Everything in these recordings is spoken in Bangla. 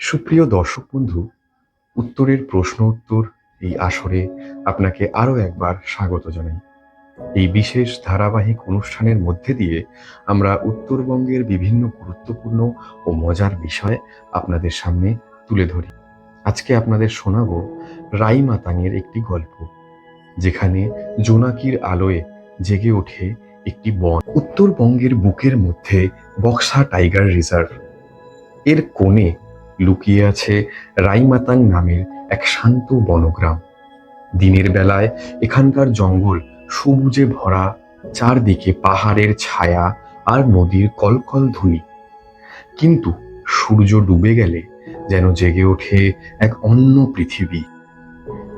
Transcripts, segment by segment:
সুপ্রিয় দর্শক বন্ধু, উত্তরের প্রশ্ন উত্তর এই আসরে আপনাকে আরও একবার স্বাগত জানাই। এই বিশেষ ধারাবাহিক অনুষ্ঠানের মধ্যে দিয়ে আমরা উত্তরবঙ্গের বিভিন্ন গুরুত্বপূর্ণ ও মজার বিষয় আপনাদের সামনে তুলে ধরি। আজকে আপনাদের শোনাবো রাই মাতাঙের একটি গল্প, যেখানে জোনাকির আলোয় জেগে ওঠে একটি বন। উত্তরবঙ্গের বুকের মধ্যে বক্সা টাইগার রিজার্ভ। এর কোণে লুকিয়ে আছে রাইমাতাং নামের এক শান্ত বনগ্রাম। দিনের বেলায় এখানকার জঙ্গল সবুজে ভরা, চারদিকে পাহাড়ের ছায়া আর নদীর কলকল ধ্বনি। কিন্তু সূর্য ডুবে গেলে যেন জেগে ওঠে এক অন্য পৃথিবী।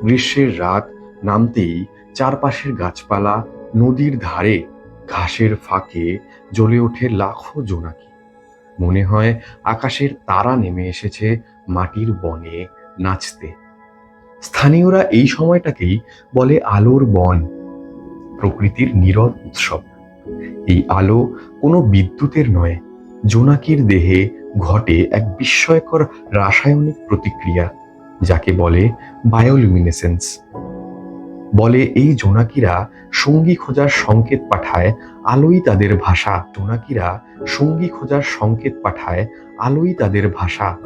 গ্রীষ্মের রাত নামতেই চারপাশের গাছপালা নদীর ধারে ঘাসের ফাঁকে জ্বলে ওঠে লাখো জোনাকি। মনে হয় আকাশের তারা নেমে এসেছে মাটির বনে নাচতে। স্থানীয়রা এই সময়টাকেই বলে আলোর বন, প্রকৃতির নীরব উৎসব। এই আলো কোনো বিদ্যুতের নয়, জোনাকির দেহে ঘটে এক বিস্ময়কর রাসায়নিক প্রতিক্রিয়া, যাকে বলে বায়োলুমিনেসেন্স। বলে এই জোনাকিরা সঙ্গী খোঁজার সংকেত পাঠায়, আলোই তাদের ভাষা। জোনাকিরা সঙ্গী খোঁজার সংকেত পাঠায়, আলোই তাদের ভাষা।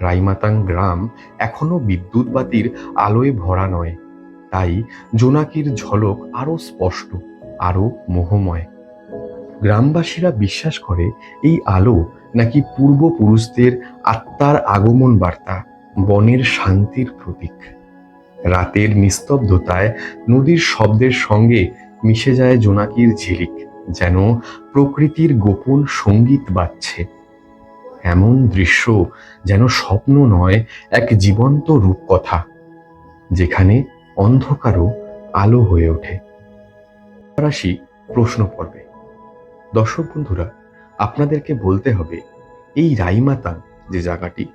রাইমাতাং গ্রাম এখনও বিদ্যুৎ বাতির আলোয় ভরা নয়। তাই জোনাকির ঝলক আরও স্পষ্ট আরও মোহময়। গ্রামবাসীরা বিশ্বাস করে এই আলো নাকি পূর্বপুরুষদের আত্মার আগমন বার্তা, বনের শান্তির প্রতীক। রাতের নিস্তব্ধতায় নদীর শব্দের সঙ্গে মিশে যায় জোনাকির ঝিলিক, যেন প্রকৃতির গোপন সংগীত বাজছে। এমন দৃশ্য যেন স্বপ্ন নয়, এক জীবন্ত রূপকথা, যেখানে অন্ধকারও আলো হয়ে ওঠে। আসি প্রশ্ন পর্বে দর্শক বন্ধুরা, আপনাদেরকে বলতে হবে, এই রাইমাতাং যে জায়গাটি,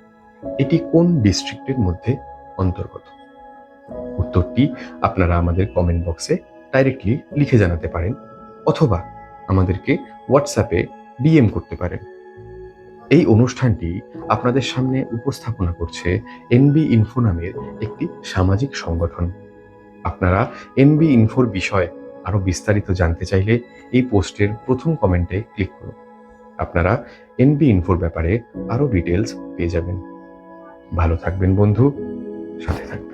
এটি কোন ডিস্ট্রিক্টের মধ্যে অন্তর্গত? উত্তরটি আপনারা আমাদের কমেন্ট বক্সে ডাইরেক্টলি লিখে জানাতে পারেন অথবা আমাদেরকে হোয়াটসঅ্যাপে ডিএম করতে পারেন। এই অনুষ্ঠানটি আপনাদের সামনে উপস্থাপনা করছে এনবি ইনফো নামের একটি সামাজিক সংগঠন। আপনারা এনবি ইনফোর বিষয়ে আরও বিস্তারিত জানতে চাইলে এই পোস্টের প্রথম কমেন্টে ক্লিক করুন। আপনারা এনবি ইনফোর ব্যাপারে আরও ডিটেলস পেয়ে যাবেন। ভালো থাকবেন বন্ধু, সাথে থাকবেন।